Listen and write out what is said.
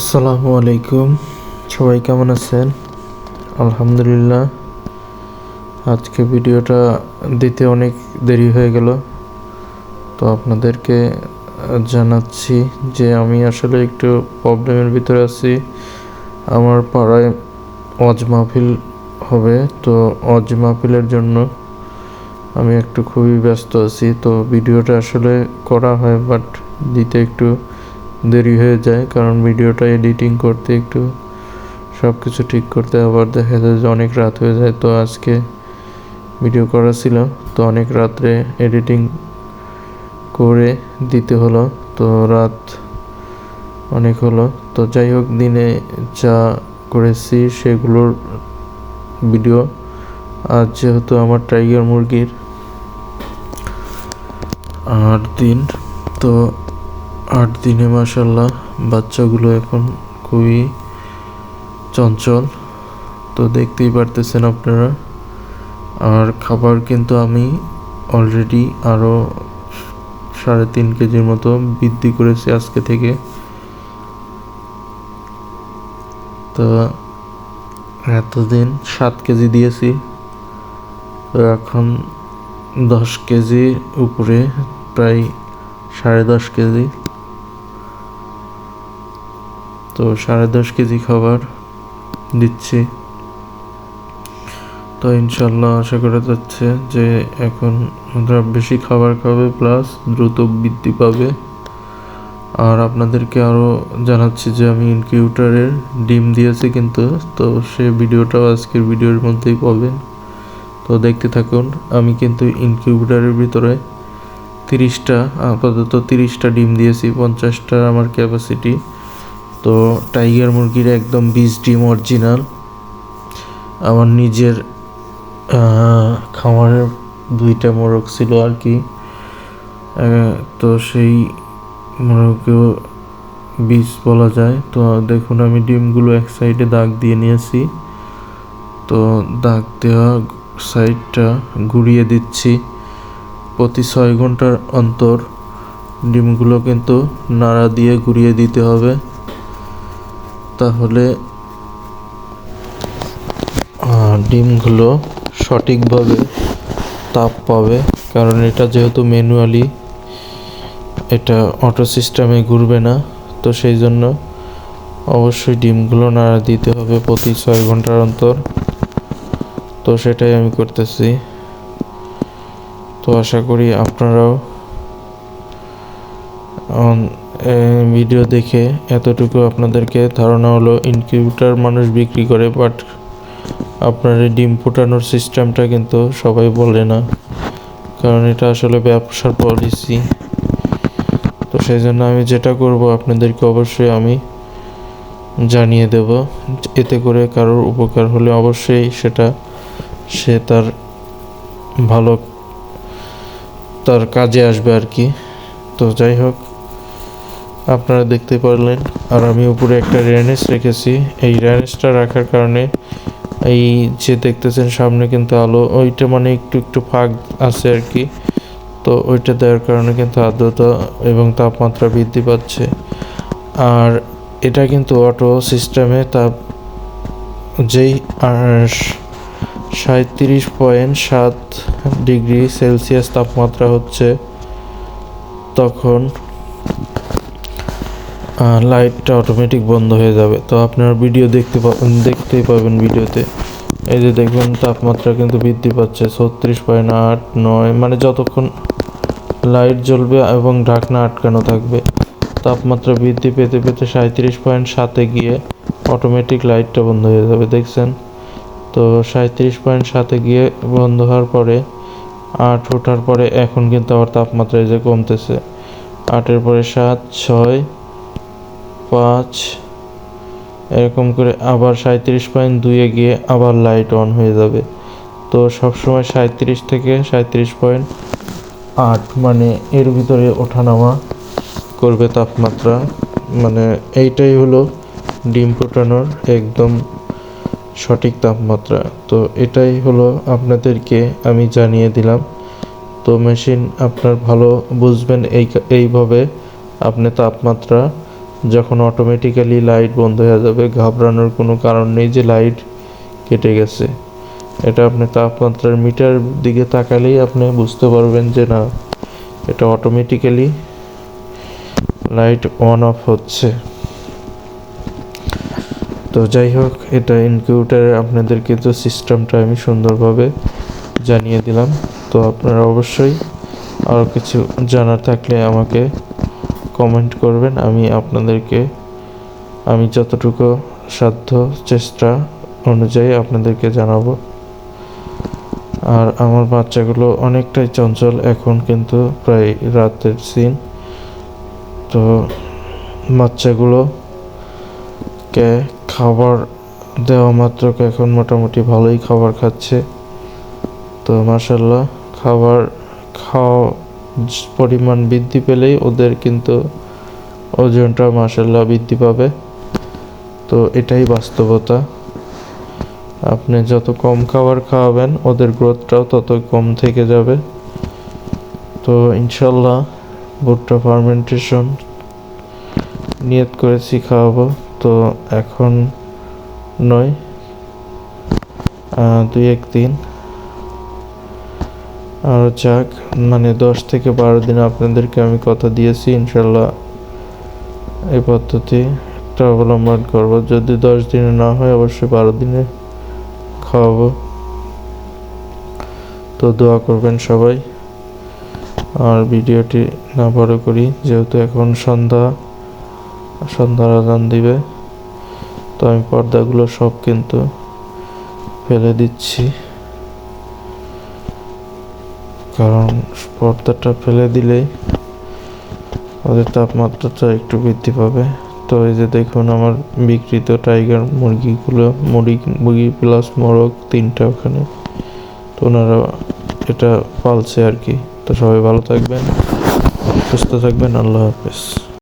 আসসালামু আলাইকুম। সবাই কেমন আছেন? আলহামদুলিল্লাহ। আজকে ভিডিওটা দিতে অনেক দেরি হয়ে গেল। তো আপনাদেরকে জানাচ্ছি যে আমি আসলে একটু প্রবলেমের ভিতরে আছি। আমার পাড়ায় অজ মাহফিল হবে। তো অজ মাহফিলের জন্য আমি একটু খুবই ব্যস্ত আছি। তো ভিডিওটা আসলে করা হয়, বাট দিতে একটু দেরি হয়ে যায়, কারণ ভিডিওটা এডিটিং করতে একটু সব কিছু ঠিক করতে আবার দেখা যায় যে অনেক রাত হয়ে যায়। তো আজকে ভিডিও করা ছিল, তো অনেক রাত্রে এডিটিং করে দিতে হলো, তো রাত অনেক হলো। তো যাই হোক, দিনে যা করেছি সেগুলোর ভিডিও আজ যেহেতু আমার টাইগার মুরগির আট দিন, তো আট দিনে মাসাল্লাহ বাচ্চাগুলো এখন খুবই চঞ্চল। তো দেখতেই পারতেছেন আপনারা। আর খাবার কিন্তু আমি অলরেডি আরও সাড়ে তিন কেজির মতো বৃদ্ধি করেছি আজকে থেকে। তো এতদিন সাত কেজি দিয়েছি। তো এখন দশ কেজি উপরে, প্রায় সাড়ে দশ কেজি। তো সাড়ে দশ কেজি খাবার দিচ্ছি। তো ইনশাল্লাহ আশা করা যাচ্ছে যে এখন ওরা বেশি খাবার খাবে প্লাস দ্রুত বৃদ্ধি পাবে। আর আপনাদেরকে আরও জানাচ্ছি যে আমি ইনকিউটারের ডিম দিয়েছি কিন্তু, তো সে ভিডিওটাও আজকের ভিডিওর মধ্যেই পাবেন। তো দেখতে থাকুন, আমি কিন্তু ইনকিউবেটারের ভিতরে তিরিশটা, আপাতত তিরিশটা ডিম দিয়েছি পঞ্চাশটা আমার ক্যাপাসিটি তো টাইগার মুরগির একদম বিশ ডিম অরিজিনাল। আমার নিজের খামারের দুইটা মোরগ ছিল আর কি। তো সেই মোরগেও বীজ বলা যায়। তো দেখুন, আমি ডিমগুলো এক সাইডে দাগ দিয়ে নিয়েছি। তো দাগ দেওয়া সাইডটা ঘুরিয়ে দিচ্ছি। প্রতি ছয় ঘণ্টার অন্তর ডিমগুলো কিন্তু নাড়া দিয়ে ঘুরিয়ে দিতে হবে। তাহলে ডিমগুলো সঠিকভাবে তাপ পাবে, কারণ এটা যেহেতু ম্যানুয়ালি এটা অটো সিস্টেমে ঘুরবে না, তো সেই জন্য অবশ্যই ডিমগুলো নাড়া দিতে হবে প্রতি ছয় ঘণ্টার অন্তর। তো সেটাই আমি করতেছি। তো আশা করি আপনারাও ভিডিও দেখে এতটুকু আপনাদেরকে ধারণা হলো ইনকিউটার মানুষ বিক্রি করে বাট আপনার এই ডিম ফুটানোর সিস্টেমটা কিন্তু সবাই বলে না। কারণ এটা আসলে ব্যবসার পলিসি তো সেই জন্য আমি যেটা করব, আপনাদেরকে অবশ্যই আমি জানিয়ে দেব। এতে করে কারোর উপকার হলে অবশ্যই সেটা সে তার ভালো, তার কাজে আসবে আর কি। তো যাই হোক আপনারা দেখতে পারলেন। আর আমি উপরে একটা র্যানেস রেখেছি। এই র্যানেসটা রাখার কারণে এই যে দেখতেছেন সামনে কিন্তু আলো, ওইটা মানে একটু একটু ফাঁক আছে আর কি। তো ওইটা দেওয়ার কারণে কিন্তু আর্দ্রতা এবং তাপমাত্রা বৃদ্ধি পাচ্ছে। আর এটা কিন্তু অটো সিস্টেমে তাপ যেই সাঁত্রিশ পয়েন্ট সাত ডিগ্রি সেলসিয়াস তাপমাত্রা হচ্ছে, তখন লাইটটা অটোমেটিক বন্ধ হয়ে যাবে। তো আপনার ভিডিও দেখতে দেখতেই পাবেন ভিডিওতে এই যে দেখবেন তাপমাত্রা কিন্তু বৃদ্ধি পাচ্ছে। ছত্রিশ পয়েন্ট আট নয় মানে যতক্ষণ লাইট জ্বলবে এবং ঢাকনা আটকানো থাকবে, তাপমাত্রা বৃদ্ধি পেতে পেতে সাঁত্রিশ পয়েন্ট সাতে গিয়ে অটোমেটিক লাইটটা বন্ধ হয়ে যাবে, দেখছেন? তো সাঁত্রিশ পয়েন্ট সাতে গিয়ে বন্ধ হওয়ার পরে, আট ওঠার পরে এখন কিন্তু আবার তাপমাত্রা এই যে কমতেছে। আটের পরে সাত, ছয় পাঁচ। এরকম করে আবার সাঁত্রিশ পয়েন্ট দুইয়ে গিয়ে আবার লাইট অন হয়ে যাবে। তো সবসময় সাঁত্রিশ থেকে সাঁত্রিশ পয়েন্ট আট মানে এর ভিতরে ওঠানামা করবে তাপমাত্রা। মানে এইটাই হলো ডিম ফোটানোর একদম সঠিক তাপমাত্রা। তো এটাই হলো আপনাদেরকে আমি জানিয়ে দিলাম। তো মেশিন আপনার ভালো বুঝবেন এই এইভাবে আপনি তাপমাত্রা যখন অটোমেটিক্যালি লাইট বন্ধ হয়ে যাবে, ঘাবড়ানোর কোনো কারণ নেই যে লাইট কেটে গেছে। এটা আপনি তাপমাত্রার মিটার দিকে তাকালেই আপনি বুঝতে পারবেন যে না, এটা অটোমেটিক্যালি লাইট অন অফ হচ্ছে। তো যাই হোক, এটা ইনকিউটারে আপনাদের কিন্তু সিস্টেমটা আমি সুন্দরভাবে জানিয়ে দিলাম। তো আপনারা অবশ্যই আরও কিছু জানার থাকলে আমাকে কমেন্ট করবেন। আমি আপনাদেরকে, আমি যতটুকু সাধ্য চেষ্টা অনুযায়ী আপনাদেরকে জানাব। আর আমার বাচ্চাগুলো অনেকটাই চঞ্চল এখন কিন্তু প্রায় রাতের সিন তো বাচ্চাগুলোকে খাবার দেওয়া মাত্র এখন মোটামুটি ভালোই খাবার খাচ্ছে। তো মাসাল্লাহ খাবার খাওয়া পরিমাণ বৃদ্ধি পেলেই ওদের কিন্তু ওজনটা মাসাল্লাহ বৃদ্ধি পাবে। তো এটাই বাস্তবতা। আপনি যত কম খাবার খাওয়াবেন, ওদের গ্রোথটাও তত কম থেকে যাবে। তো ইনশাল্লাহ ভুট্টা ফার্মেন্টেশন নিয়ত করেছি খাওয়াবো। তো এখন নয় দুই এক দিন আর যাক মানে দশ থেকে বারো দিন আপনাদেরকে আমি কথা দিয়েছি, ইনশাল্লাহ এই পদ্ধতিটা অবলম্বন করব। যদি দশ দিনে না হয়, অবশ্যই বারো দিনে খাওয়াবো। তো দোয়া করবেন সবাই। আর ভিডিওটি না বড় করি, যেহেতু এখন সন্ধ্যা সন্ধ্যার আজান দিবে, তো আমি পর্দাগুলো সব কিন্তু ফেলে দিচ্ছি। কারণ পর্দাটা ফেলে দিলেই ওদের তাপমাত্রাটা একটু বৃদ্ধি পাবে। তো এই যে দেখুন আমার বিকৃত টাইগার মুরগিগুলো, মুরগি মুরগি প্লাস মোরগ তিনটা ওখানে। তো ওনারা এটা পালছে আর কি। তো সবাই ভালো থাকবেন, সুস্থ থাকবেন, আল্লাহ হাফেজ।